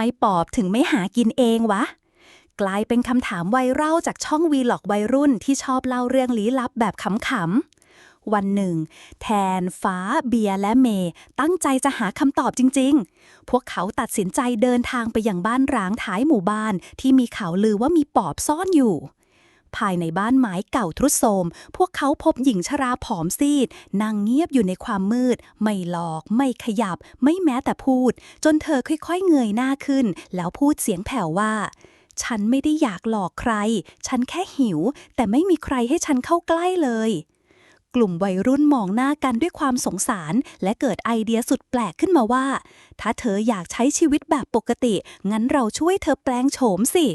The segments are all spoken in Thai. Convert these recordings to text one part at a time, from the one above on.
ไมปอบถึงไม่หากินเองวะ กลายเป็นคำถามไวรัลจากช่องวีล็อกวัยรุ่นที่ชอบเล่าเรื่องลี้ลับแบบขำๆ วันหนึ่ง แทน ฟ้า เบียร์และเมย์ตั้งใจจะหาคำตอบจริง ๆ พวกเขาตัดสินใจเดินทางไปยังบ้านร้างท้ายหมู่บ้านที่มีข่าวลือว่ามีปอบซ่อนอยู่ ภายในบ้านไม้เก่าทรุดโทรม พวกเขาพบหญิงชราผอมซีด นั่งเงียบอยู่ในความมืด ไม่หลอก ไม่ขยับ ไม่แม้แต่พูด จนเธอค่อยๆเงยหน้าขึ้น แล้วพูดเสียงแผ่วว่า ฉันไม่ได้อยากหลอกใคร ฉันแค่หิว แต่ไม่มีใครให้ฉันเข้าใกล้เลยกลุ่มวัยรุ่นมองหน้ากันด้วยความสงสาร และเกิดไอเดียสุดแปลกขึ้นมาว่า ถ้าเธออยากใช้ชีวิตแบบปกติ งั้นเราช่วยเธอแปลงโฉมสิ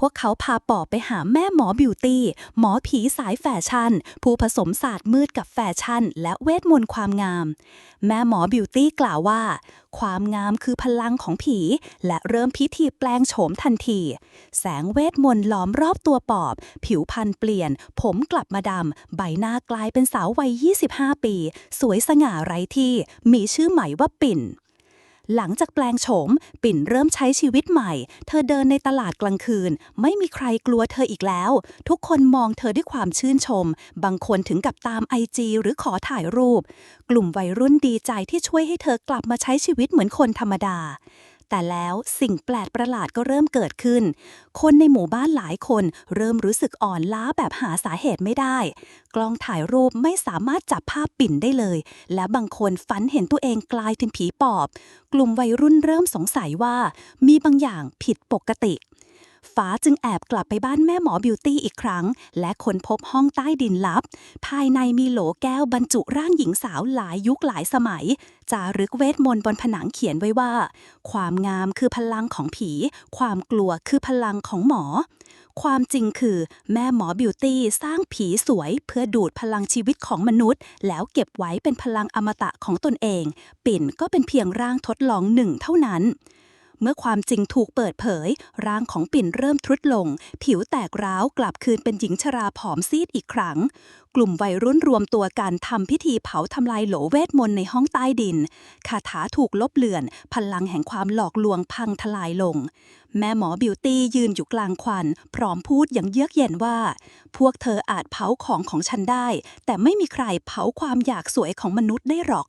พวกเขาพาปอบไปหาแม่หมอบิวตี้ หมอผีสายแฟชั่น ผู้ผสมศาสตร์มืดกับแฟชั่น และเวทมนต์ความงาม แม่หมอบิวตี้กล่าวว่า ความงามคือพลังของผี และเริ่มพิธีแปลงโฉมทันที แสงเวทมนต์ล้อมรอบตัวปอบ ผิวพรรณเปลี่ยน ผมกลับมาดำ ใบหน้ากลายเป็นสาววัย 25 ปี สวยสง่าไร้ที่ มีชื่อใหม่ว่าปิ่น หลังจากแปลงโฉม ปิ่นเริ่มใช้ชีวิตใหม่ เธอเดินในตลาดกลางคืน ไม่มีใครกลัวเธออีกแล้ว ทุกคนมองเธอด้วยความชื่นชม บางคนถึงกับตามไอจีหรือขอถ่ายรูป กลุ่มวัยรุ่นดีใจที่ช่วยให้เธอกลับมาใช้ชีวิตเหมือนคนธรรมดา แต่แล้วสิ่งแปลกประหลาดก็เริ่มเกิดขึ้น คนในหมู่บ้านหลายคนเริ่มรู้สึกอ่อนล้าแบบหาสาเหตุไม่ได้ กล้องถ่ายรูปไม่สามารถจับภาพปิ่นได้เลย และบางคนฝันเห็นตัวเองกลายเป็นผีปอบ กลุ่มวัยรุ่นเริ่มสงสัยว่า มีบางอย่างผิดปกติ ฟ้าจึงแอบกลับไปบ้านแม่หมอบิวตี้อีกครั้ง และค้นพบห้องใต้ดินลับ ภายในมีโหลแก้วบรรจุร่างหญิงสาวหลายยุคหลายสมัย จารึกเวทมนต์บนผนังเขียนไว้ว่า ความงามคือพลังของผี ความกลัวคือพลังของหมอ ความจริงคือ แม่หมอบิวตี้สร้างผีสวยเพื่อดูดพลังชีวิตของมนุษย์ แล้วเก็บไว้เป็นพลังอมตะของตนเอง ปิ่นก็เป็นเพียงร่างทดลองหนึ่งเท่านั้น เมื่อความจริงถูกเปิดเผย ร่างของปิ่นเริ่มทรุดลง ผิวแตกร้าวกลับคืนเป็นหญิงชราผอมซีดอีกครั้ง กลุ่มวัยรุ่นรวมตัวกันทำพิธีเผาทำลายโหลเวทมนต์ในห้องใต้ดิน คาถาถูกลบเลือน พลังแห่งความหลอกลวงพังทลายลง แม่หมอบิวตี้ยืนอยู่กลางควัน พร้อมพูดอย่างเยือกเย็นว่า พวกเธออาจเผาของของฉันได้ แต่ไม่มีใครเผาความอยากสวยของมนุษย์ได้หรอก